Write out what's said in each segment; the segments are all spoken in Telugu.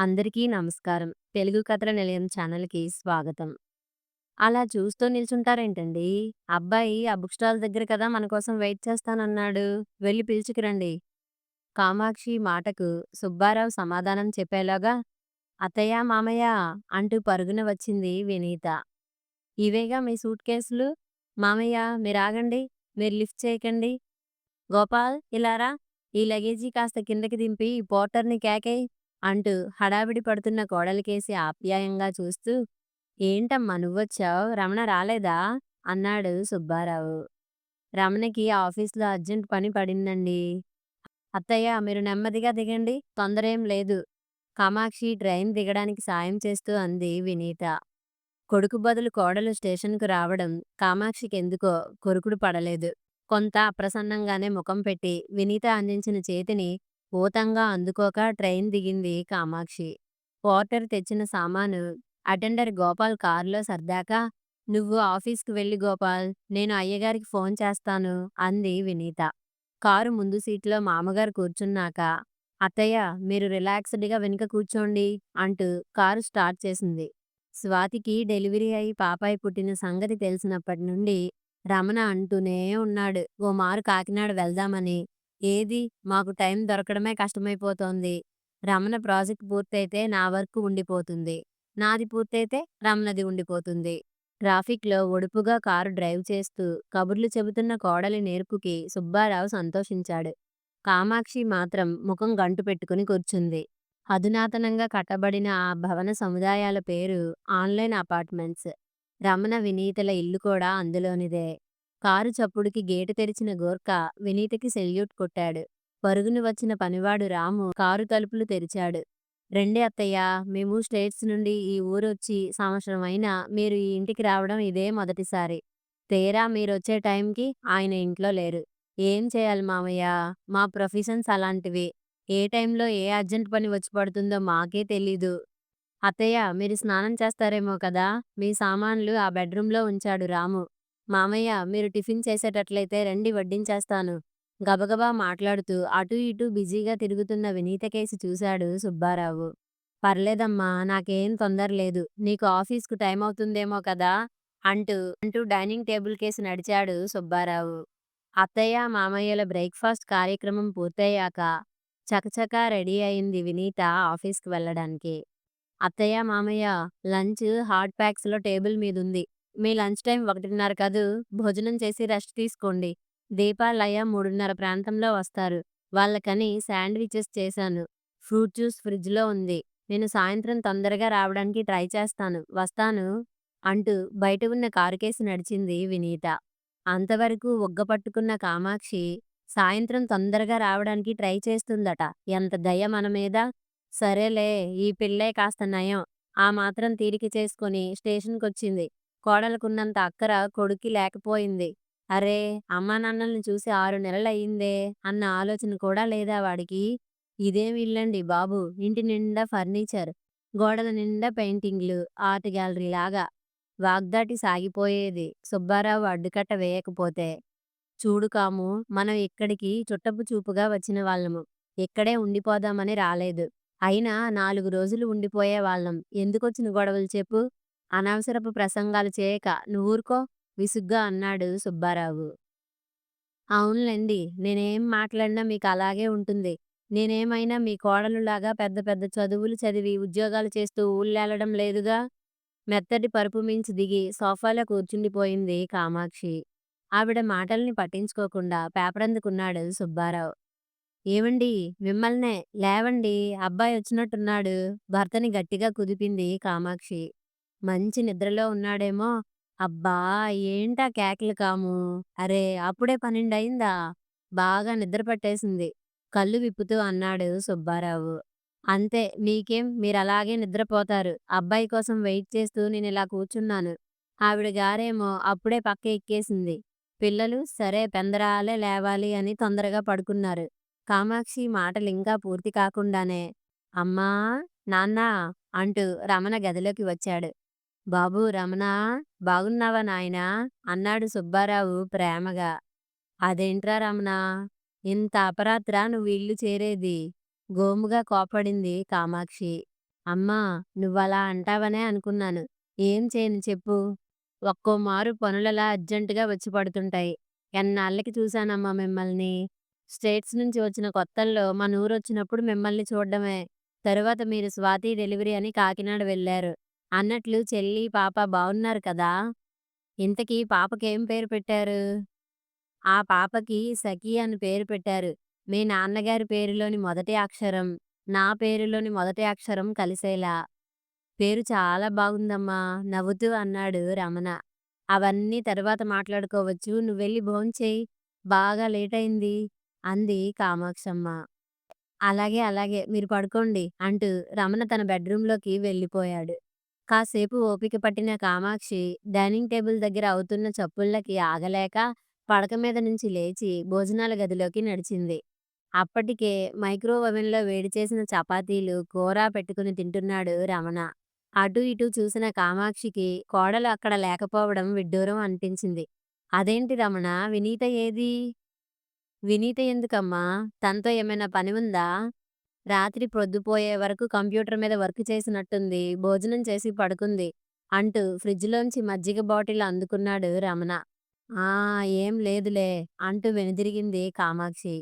అందరికీ నమస్కారం. తెలుగు కథల నిలయం ఛానల్‌కి స్వాగతం. అలా చూస్తూ నిల్చుంటారేంటండి? అబ్బాయి ఆ బుక్ స్టాల్ దగ్గర కదా మన కోసం వెయిట్ చేస్తానన్నాడు. వెళ్ళి పిలుచుకురండి. కామాక్షి మాటకు సుబ్బారావు సమాధానం చెప్పేలాగా అత్తయ్య, మామయ్య అంటూ పరుగున వచ్చింది వినీత. ఇవేగా మీ సూట్ కేసులు? మామయ్య మీరు ఆగండి మీరు లిఫ్ట్ చేయకండి. గోపాల్ ఇలారా ఈ లగేజీ కాస్త కిందకి దింపి పోర్టర్‌ని కేకేయ్ అంటూ హడావిడి పడుతున్న కోడలికేసి ఆప్యాయంగా చూస్తూ ఏంటమ్మా నువ్వొచ్చావ్? రమణ రాలేదా? అన్నాడు సుబ్బారావు. రమణకి ఆఫీస్‌లో అర్జెంట్ పని పడిందండి. అత్తయ్య మీరు నెమ్మదిగా దిగండి. తొందరేం లేదు. కామాక్షి ట్రైన్ దిగడానికి సాయం చేస్తూ అంది వినీత. కొడుకు బదులు కోడలు స్టేషన్‌కు రావడం కామాక్షికి ఎందుకో కొరుకుడు పడలేదు. కొంత అప్రసన్నంగానే ముఖం పెట్టి వినీత అందించిన చేతిని ఊతంగా అందుకోక ట్రైన్ దిగింది కామాక్షి. పోర్టర్ తెచ్చిన సామాను అటెండర్ గోపాల్ కారులో సర్దాక నువ్వు ఆఫీస్‌కి వెళ్ళి గోపాల్. నేను అయ్యగారికి ఫోన్ చేస్తాను అంది వినీత. కారు ముందు సీట్లో మామగారు కూర్చున్నాక అత్తయ్య మీరు రిలాక్స్‌డ్‌గా వెనుక కూర్చోండి అంటూ కారు స్టార్ట్ చేసింది. స్వాతికి డెలివరీ అయి పాపాయి పుట్టిన సంగతి తెలిసినప్పటి నుండి రమణ అంటూనే ఉన్నాడు ఓ మారు కాకినాడ వెళ్దామని. ఏది మాకు టైం దొరకడమే కష్టమైపోతోంది. రమణ ప్రాజెక్ట్ పూర్తయితే నా వర్క్ ఉండిపోతుంది. నాది పూర్తయితే రమణది ఉండిపోతుంది. ట్రాఫిక్‌లో ఒడుపుగా కారు డ్రైవ్ చేస్తూ కబుర్లు చెబుతున్న కోడలి నేర్పుకి సుబ్బారావు సంతోషించాడు. కామాక్షి మాత్రం ముఖం గంటు పెట్టుకుని కూర్చుంది. అధునాతనంగా కట్టబడిన ఆ భవన సముదాయాల పేరు ఆన్‌లైన్ అపార్ట్మెంట్స్. రమణ, వినీతల ఇల్లు కూడా అందులోనిదే. కారు చప్పుడుకి గేటు తెరిచిన గోర్కా వినీతకి సెల్యూట్ కొట్టాడు. పరుగును వచ్చిన పనివాడు రాము కారు తలుపులు తెరిచాడు. రెండే అత్తయ్య మేము స్టేట్స్ నుండి ఈ ఊరొచ్చి సంవత్సరం అయినా మీరు ఈ ఇంటికి రావడం ఇదే మొదటిసారి. తేరా మీరొచ్చే టైంకి ఆయన ఇంట్లో లేరు. ఏం చేయాలి మామయ్య? మా ప్రొఫెషన్స్ అలాంటివి. ఏ టైంలో ఏ అర్జెంట్ పని వచ్చి పడుతుందో మాకే తెలీదు. అత్తయ్య మీరు స్నానం చేస్తారేమో కదా! మీ సామాన్లు ఆ బెడ్రూమ్‌లో ఉంచాడు రాము. మామయ్య మీరు టిఫిన్ చేసేటట్లయితే రండి వడ్డించేస్తాను. గబగబా మాట్లాడుతూ అటూ ఇటూ బిజీగా తిరుగుతున్న వినీతకేసి చూశాడు సుబ్బారావు. పర్లేదమ్మా నాకేం తొందరలేదు. నీకు ఆఫీస్‌కు టైం అవుతుందేమో కదా! అంటూ అంటూ డైనింగ్ టేబుల్ కేసి నడిచాడు సుబ్బారావు. అత్తయ్య, మామయ్యల బ్రేక్‌ఫాస్ట్ కార్యక్రమం పూర్తయ్యాక చకచకా రెడీ అయింది వినీత ఆఫీస్‌కి వెళ్ళడానికి. అత్తయ్య, మామయ్య లంచ్ హాట్ ప్యాక్స్‌లో టేబుల్ మీదుంది. మీ లంచ్ టైం ఒకటిన్నర కాదు భోజనం చేసి రెస్ట్ తీసుకోండి. దీపాలయ్య మూడున్నర ప్రాంతంలో వస్తారు. వాళ్ళకని శాండ్విచెస్ చేశాను. ఫ్రూట్ జ్యూస్ ఫ్రిడ్జ్‌లో ఉంది. నేను సాయంత్రం తొందరగా రావడానికి ట్రై చేస్తాను. వస్తాను అంటూ బయట ఉన్న కారుకేసి నడిచింది వినీత. అంతవరకు ఉగ్గపట్టుకున్న కామాక్షి సాయంత్రం తొందరగా రావడానికి ట్రై చేస్తుందట. ఎంత దయ మన మీద! సరేలే ఈ పిల్లే కాస్త నయం. ఆ మాత్రం తీరిక చేసుకొని స్టేషన్‌కొచ్చింది. కోడలకున్నంత అక్కర కొడుక్కి లేకపోయింది. అరే! అమ్మానాన్నల్ని చూసి ఆరు నెలలయిందే అన్న ఆలోచన కూడా లేదా వాడికి? ఇదేం ఇల్లండి బాబు! ఇంటి నిండా ఫర్నిచర్. గోడల నిండా పెయింటింగ్లు. ఆర్ట్ గ్యాలరీలాగా. వాగ్దాటి సాగిపోయేది సుబ్బారావు అడ్డుకట్ట వేయకపోతే. చూడు కామూ! మనం ఇక్కడికి చుట్టపు చూపుగా వచ్చిన వాళ్ళము. ఇక్కడే ఉండిపోదామని రాలేదు. అయినా నాలుగు రోజులు ఉండిపోయేవాళ్ళం. ఎందుకొచ్చిన గొడవలు చెప్పు? అనవసరపు ప్రసంగాలు చేయక నువ్వూరుకో విసుగ్గా అన్నాడు సుబ్బారావు. అవునులెండి. నేనేం మాట్లాడినా మీకు అలాగే ఉంటుంది. నేనేమైనా మీ కోడలులాగా పెద్ద పెద్ద చదువులు చదివి ఉద్యోగాలు చేస్తూ ఊళ్ళేలడం లేదుగా! మెత్తటి పరుపు మించి దిగి సోఫాలో కూర్చుండిపోయింది కామాక్షి. ఆవిడ మాటల్ని పట్టించుకోకుండా పేపరందుకున్నాడు సుబ్బారావు. ఏవండీ మిమ్మల్నే లేవండి అబ్బాయి వచ్చినట్టున్నాడు భర్తని గట్టిగా కుదిపింది కామాక్షి. మంచి నిద్రలో ఉన్నాడేమో! అబ్బా! ఏంటా కేకలు కాము అరే! అప్పుడే పన్నెండయిందా? బాగా నిద్ర పట్టేసింది. కళ్ళు విప్పుతూ అన్నాడు సుబ్బారావు. అంతే మీకేం మీరలాగే నిద్రపోతారు. అబ్బాయి కోసం వెయిట్ చేస్తూ నేను ఇలా కూర్చున్నాను. ఆవిడ గారేమో అప్పుడే పక్క ఎక్కేసింది. పిల్లలు సరే పెందరాలే లేవాలి అని తొందరగా పడుకున్నారు. కామాక్షి మాటలు ఇంకా పూర్తి కాకుండానే అమ్మా! నాన్నా! అంటూ రమణ గదిలోకి వచ్చాడు. బాబూ రమణ బాగున్నావా నాయనా? అన్నాడు సుబ్బారావు ప్రేమగా. అదేంట్రా రమణ ఇంత అపరాత్రా నువ్వు ఇల్లు చేరేది? గోముగా కోపడింది కామాక్షి. అమ్మా నువ్వలా అంటావనే అనుకున్నాను. ఏం చేయను చెప్పు? ఒక్కో మారు పనులలా అర్జెంటుగా వచ్చి పడుతుంటాయి. ఎన్నాళ్ళకి చూశానమ్మా మిమ్మల్ని. స్టేట్స్ నుంచి వచ్చిన కొత్తల్లో మనూరొచ్చినప్పుడు మిమ్మల్ని చూడడమే తరువాత మీరు స్వాతి డెలివరీ అని కాకినాడ వెళ్ళారు అన్నట్లు చెల్లి, పాప బావున్నారు కదా! ఇంతకీ పాపకేం పేరు పెట్టారు? ఆ పాపకి సఖి అని పేరు పెట్టారు. మీ నాన్నగారి పేరులోని మొదటి అక్షరం, నా పేరులోని మొదటి అక్షరం కలిసేలా. పేరు చాలా బాగుందమ్మా! నవ్వుతూ అన్నాడు రమణ. అవన్నీ తర్వాత మాట్లాడుకోవచ్చు. నువ్వెళ్ళి భోంచేయి బాగా లేట్ అయింది అంది కామాక్షమ్మ. అలాగే అలాగే మీరు పడుకోండి అంటూ రమణ తన బెడ్రూంలోకి వెళ్ళిపోయాడు. కాసేపు ఓపిక పట్టిన కామాక్షి డైనింగ్ టేబుల్ దగ్గర అవుతున్న చప్పుళ్ళకి ఆగలేక పడక మీద నుంచి లేచి భోజనాల గదిలోకి నడిచింది. అప్పటికే మైక్రోవ్ ఓవెన్‌లో వేడి చేసిన చపాతీలు, కూర పెట్టుకుని తింటున్నాడు రమణ. అటూ ఇటూ చూసిన కామాక్షికి కోడలు అక్కడ లేకపోవడం విడ్డూరం అనిపించింది. అదేంటి రమణ వినీత ఏది వినీత ఎందుకమ్మా? తనతో ఏమైనా పని ఉందా? రాత్రి ప్రొద్దుపోయే వరకు కంప్యూటర్ మీద వర్క్ చేసినట్టుంది. భోజనం చేసి పడుకుంది అంటూ ఫ్రిడ్జ్‌లోంచి మజ్జిగ బాటిల్ అందుకున్నాడు రమణ. ఆ! ఏం లేదులే అంటూ వెనుదిరిగింది కామాక్షి.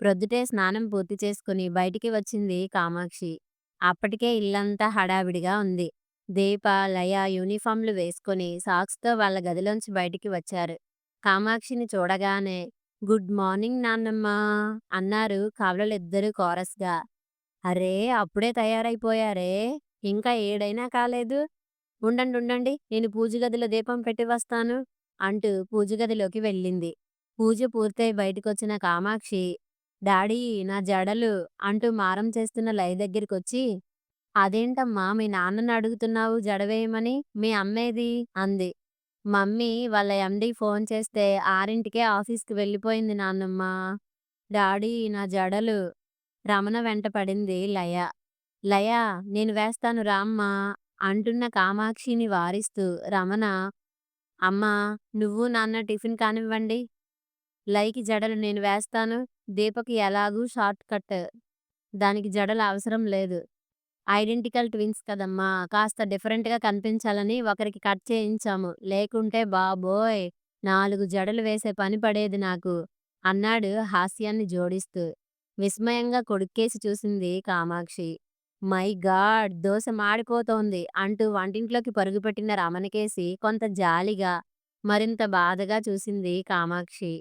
ప్రొద్దుటే స్నానం పూర్తి చేసుకుని బయటికి వచ్చింది కామాక్షి. అప్పటికే ఇల్లంతా హడావిడిగా ఉంది. దీప, లయ యూనిఫామ్లు వేసుకొని సాక్స్‌తో వాళ్ళ గదిలోంచి బయటికి వచ్చారు. కామాక్షిని చూడగానే గుడ్ మార్నింగ్ నాన్నమ్మా! అన్నారు కవలలిద్దరూ కోరస్‌గా. అరే అప్పుడే తయారైపోయారే! ఇంకా ఏడైనా కాలేదు. ఉండండి ఉండండి నేను పూజగదిలో దీపం పెట్టి వస్తాను అంటూ పూజగదిలోకి వెళ్ళింది. పూజ పూర్తయి బయటకొచ్చిన కామాక్షి డాడీ నా జడలు అంటూ మారం చేస్తున్న లయ దగ్గరికొచ్చి అదేంటమ్మా మీ నాన్నని అడుగుతున్నావు జడ వేయమని? మీ అమ్మేది? అంది. మమ్మీ వాళ్ళ ఎండీ ఫోన్ చేస్తే ఆరింటికే ఆఫీస్‌కి వెళ్ళిపోయింది నాన్నమ్మ. డాడీ నా జడలు రమణ వెంట పడింది లయ. లయ నేను వేస్తాను రామ్మా అంటున్న కామాక్షిని వారిస్తూ రమణ అమ్మా నువ్వు నాన్న టిఫిన్ కానివ్వండి. లయకి జడలు నేను వేస్తాను. దీపకి ఎలాగూ షార్ట్ కట్. దానికి జడలు అవసరం లేదు. ఐడెంటికల్ ట్విన్స్ కదమ్మా! కాస్త డిఫరెంట్‌గా కనిపించాలని ఒకరికి కట్ చేయించాము. లేకుంటే బాబోయ్! నాలుగు జడలు వేసే పని పడేది నాకు అన్నాడు హాస్యాన్ని జోడిస్తూ. విస్మయంగా కొడుక్కేసి చూసింది కామాక్షి. మై గాడ్ దోశ మాడిపోతోంది అంటూ వంటింట్లోకి పరుగుపెట్టిన రమణకేసి కొంత జాలిగా, మరింత బాధగా చూసింది కామాక్షి.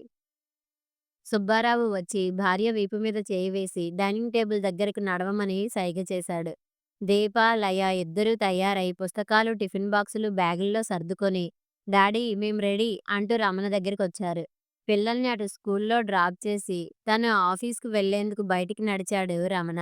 సుబ్బారావు వచ్చి భార్య వీపు మీద చేయి వేసి డైనింగ్ టేబుల్ దగ్గరకు నడవమని సైగ చేశాడు. దీప, లయ ఇద్దరూ తయారై పుస్తకాలు, టిఫిన్ బాక్సులు బ్యాగుల్లో సర్దుకొని డాడీ మేం రెడీ అంటూ రమణ దగ్గరకొచ్చారు. పిల్లల్ని అటు స్కూల్లో డ్రాప్ చేసి తను ఆఫీస్‌కు వెళ్ళేందుకు బయటికి నడిచాడు రమణ.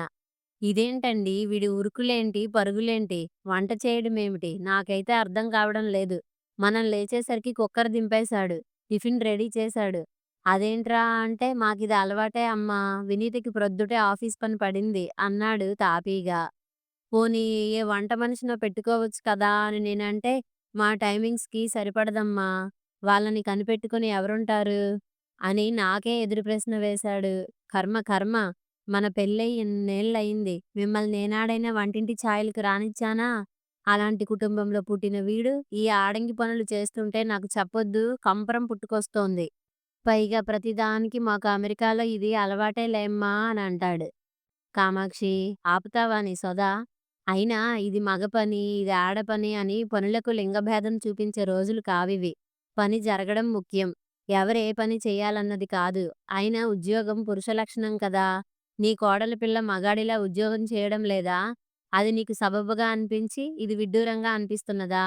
ఇదేంటండి వీడి ఉరుకులేంటి, పరుగులేంటి, వంట చేయడమేమిటి నాకైతే అర్థం కావడం లేదు. మనం లేచేసరికి కుక్కర్ దింపేశాడు. టిఫిన్ రెడీ చేశాడు. అదేంట్రా అంటే మాకిది అలవాటే అమ్మా! వినీతకి ప్రొద్దుటే ఆఫీస్ పని పడింది అన్నాడు తాపీగా. పోనీ ఏ వంట మనిషినో పెట్టుకోవచ్చు కదా అని నేనంటే మా టైమింగ్స్‌కి సరిపడదమ్మా! వాళ్ళని కనిపెట్టుకుని ఎవరుంటారు? అని నాకే ఎదురు ప్రశ్న వేశాడు. కర్మ కర్మ! మన పెళ్ళయి ఎన్నేళ్ళయింది. మిమ్మల్ని నేనాడైనా వంటింటి ఛాయలకు రానిచ్చానా? అలాంటి కుటుంబంలో పుట్టిన వీడు ఈ ఆడంగి పనులు చేస్తుంటే నాకు చెప్పొద్దు కంపరం పుట్టుకొస్తోంది. పైగా ప్రతిదానికి మాకు అమెరికాలో ఇది అలవాటే లేమ్మా అని అంటాడు కామాక్షి ఆపుతావా నీ అయినా ఇది మగ పని, ఇది ఆడపని అని పనులకు లింగభేదం చూపించే రోజులు కావివి. పని జరగడం ముఖ్యం. ఎవరే పని చెయ్యాలన్నది కాదు. అయినా ఉద్యోగం పురుష లక్షణం కదా! నీ కోడలి పిల్ల మగాడిలా ఉద్యోగం చేయడం లేదా? అది నీకు సబబుగా అనిపించి ఇది విడ్డూరంగా అనిపిస్తున్నదా?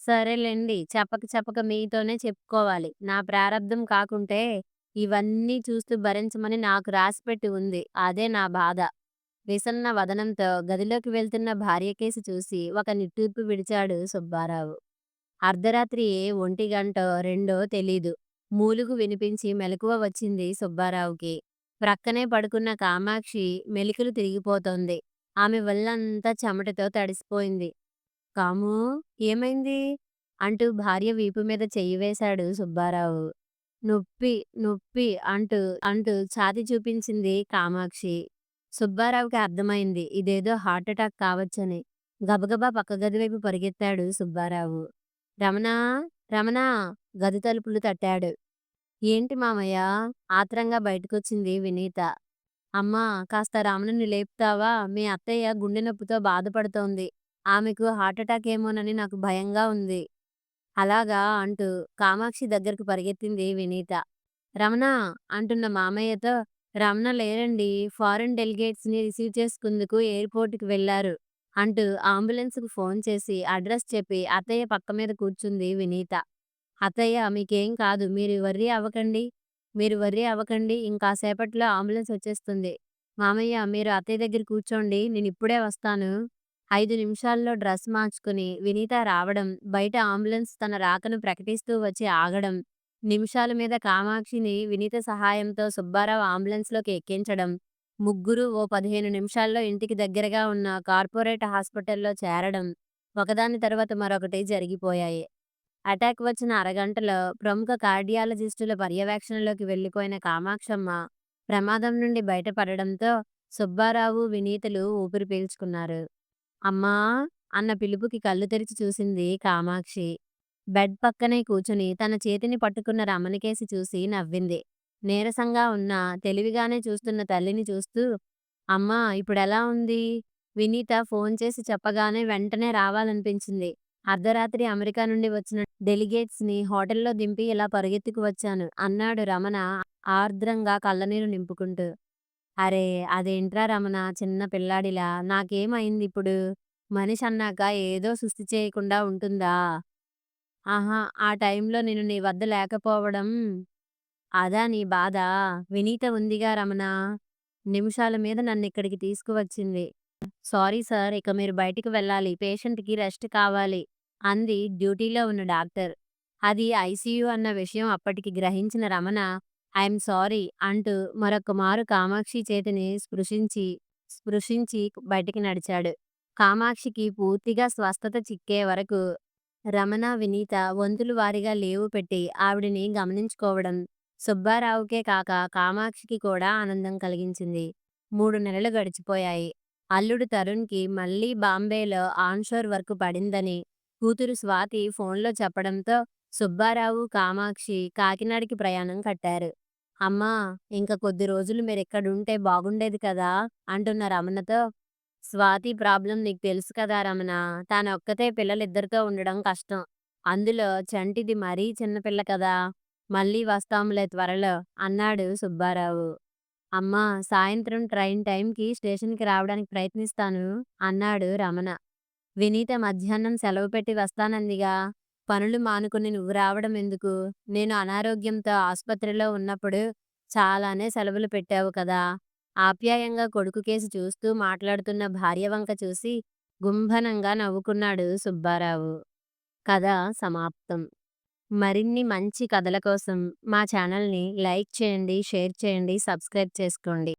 సరేలేండి చెప్పక చెప్పక మీతోనే చెప్పుకోవాలి. నా ప్రారబ్ధం కాకుంటే ఇవన్నీ చూస్తూ భరించమని నాకు రాసిపెట్టి ఉంది. అదే నా బాధ. విసన్న వదనంతో గదిలోకి వెళ్తున్న భార్యకేసి చూసి ఒక నిట్టూర్పు విడిచాడు సుబ్బారావు. అర్ధరాత్రి ఒంటి గంటో రెండో తెలీదు. మూలుగు వినిపించి మెలకువ వచ్చింది సుబ్బారావుకి. ప్రక్కనే పడుకున్న కామాక్షి మెలికలు తిరిగిపోతోంది. ఆమె వల్లంతా చెమటతో తడిసిపోయింది. కాము ఏమైంది? అంటూ భార్య వీపు మీద చెయ్యి వేశాడు సుబ్బారావు. నొప్పి నొప్పి అంటూ అంటూ ఛాతి చూపించింది కామాక్షి. సుబ్బారావుకి అర్థమైంది ఇదేదో హార్టటాక్ కావచ్చని. గబగబా పక్క గది వైపు పరిగెత్తాడు సుబ్బారావు. రమణా! రమణా! గది తలుపులు తట్టాడు. ఏంటి మామయ్య? ఆత్రంగా బయటకొచ్చింది వినీత. అమ్మా! కాస్త రమణని లేపుతావా? మీ అత్తయ్య గుండె నొప్పితో బాధపడుతోంది. ఆమెకు హార్టటాకేమోనని నాకు భయంగా ఉంది. అలాగా అంటూ కామాక్షి దగ్గరకు పరిగెత్తింది వినీత. రమణ అంటున్న మామయ్యతో రమణ లేరండి ఫారెన్ డెలిగేట్స్ని రిసీవ్ చేసుకుందుకు ఎయిర్పోర్ట్కి వెళ్ళారు అంటూ అంబులెన్సుకు ఫోన్ చేసి అడ్రస్ చెప్పి అత్తయ్య పక్క మీద కూర్చుంది వినీత. అత్తయ్య మీకేం కాదు. మీరు వర్రీ అవ్వకండి. మీరు వర్రీ అవ్వకండి. ఇంకాసేపట్లో అంబులెన్స్ వచ్చేస్తుంది. మామయ్య మీరు అత్తయ్య దగ్గర కూర్చోండి. నేనిప్పుడే వస్తాను. ఐదు నిమిషాల్లో డ్రెస్ మార్చుకుని వినీత రావడం, బయట అంబులెన్స్ తన రాకను ప్రకటిస్తూ వచ్చి ఆగడం, నిమిషాల మీద కామాక్షిని వినీత సహాయంతో సుబ్బారావు అంబులెన్స్‌లోకి ఎక్కించడం, ముగ్గురూ ఓ పదిహేను నిమిషాల్లో ఇంటికి దగ్గరగా ఉన్న కార్పొరేట్ హాస్పిటల్లో చేరడం, ఒకదాని తర్వాత మరొకటి జరిగిపోయాయి. అటాక్ వచ్చిన అరగంటలో ప్రముఖ కార్డియాలజిస్టుల పర్యవేక్షణలోకి వెళ్ళిపోయిన కామాక్షమ్మ ప్రమాదం నుండి బయటపడడంతో సుబ్బారావు, వినీతలు ఊపిరి పీల్చుకున్నారు. అమ్మా! అన్న పిలుపుకి కళ్ళు తెరిచి చూసింది కామాక్షి. బెడ్ పక్కనే కూచుని తన చేతిని పట్టుకున్న రమణికేసి చూసి నవ్వింది. నీరసంగా ఉన్నా తెలివిగానే చూస్తున్న తల్లిని చూస్తూ అమ్మా! ఇప్పుడెలా ఉంది? వినీత ఫోన్ చేసి చెప్పగానే వెంటనే రావాలనిపించింది. అర్ధరాత్రి అమెరికా నుండి వచ్చిన డెలిగేట్స్ని హోటల్లో దింపి ఇలా పరుగెత్తుకు వచ్చాను అన్నాడు రమణ ఆర్ద్రంగా కళ్ళనీరు నింపుకుంటూ. అరే! అదేంట్రా రమణ చిన్న పిల్లాడిలా నాకేమయింది ఇప్పుడు మనిషి అన్నాక ఏదో సుస్థి చేయకుండా ఉంటుందా? ఆహా! ఆ టైంలో నేను నీ వద్ద లేకపోవడం అదా నీ బాధ? వినీత ఉందిగా రమణ నిమిషాల మీద నన్నిక్కడికి తీసుకువచ్చింది. సారీ సార్ ఇక మీరు బయటికి వెళ్ళాలి. పేషెంట్‌కి రెస్ట్ కావాలి అంది డ్యూటీలో ఉన్న డాక్టర్. అది ఐసీయూ అన్న విషయం అప్పటికి గ్రహించిన రమణ ఐయామ్ సారీ అంటూ మరొకమారు కామాక్షి చేతిని స్పృశించి స్పృశించి బయటికి నడిచాడు. కామాక్షికి పూర్తిగా స్వస్థత చిక్కే వరకు రమణ, వినీత వంతుల వారీగా లీవు పెట్టి ఆవిడని గమనించుకోవడం సుబ్బారావుకే కాక కామాక్షికి కూడా ఆనందం కలిగించింది. మూడు నెలలు గడిచిపోయాయి. అల్లుడు తరుణ్‌కి మళ్ళీ బాంబేలో ఆన్‌షోర్ వర్క్ పడిందని కూతురు స్వాతి ఫోన్‌లో చెప్పడంతో సుబ్బారావు, కామాక్షి కాకినాడకి ప్రయాణం కట్టారు. అమ్మా! ఇంక కొద్ది రోజులు మీరిక్కడుంటే బాగుండేది కదా! అంటున్న రమణతో స్వాతి ప్రాబ్లం నీకు తెలుసు కదా రమణా! ఒక్కతే పిల్లలిద్దరితో ఉండడం కష్టం. అందులో చంటిది మరీ చిన్నపిల్ల కదా! మళ్ళీ వస్తాంలే త్వరలో అన్నాడు సుబ్బారావు. అమ్మా! సాయంత్రం ట్రైన్ టైంకి స్టేషన్‌కి రావడానికి ప్రయత్నిస్తాను అన్నాడు రమణ. వినీత మధ్యాహ్నం సెలవు పెట్టి వస్తానందిగా! పనులు మానుకుని నువ్వు రావడం ఎందుకు? నేను అనారోగ్యంతో ఆసుపత్రిలో ఉన్నప్పుడు చాలానే సెలవులు పెట్టావు కదా! ఆప్యాయంగా కొడుకు కేసు చూస్తూ మాట్లాడుతున్న భార్య వంక చూసి గుంభనంగా నవ్వుకున్నాడు సుబ్బారావు. కథ సమాప్తం. మరిన్ని మంచి కథల కోసం మా ఛానల్‌ని లైక్ చేయండి, షేర్ చేయండి, సబ్స్క్రైబ్ చేసుకోండి.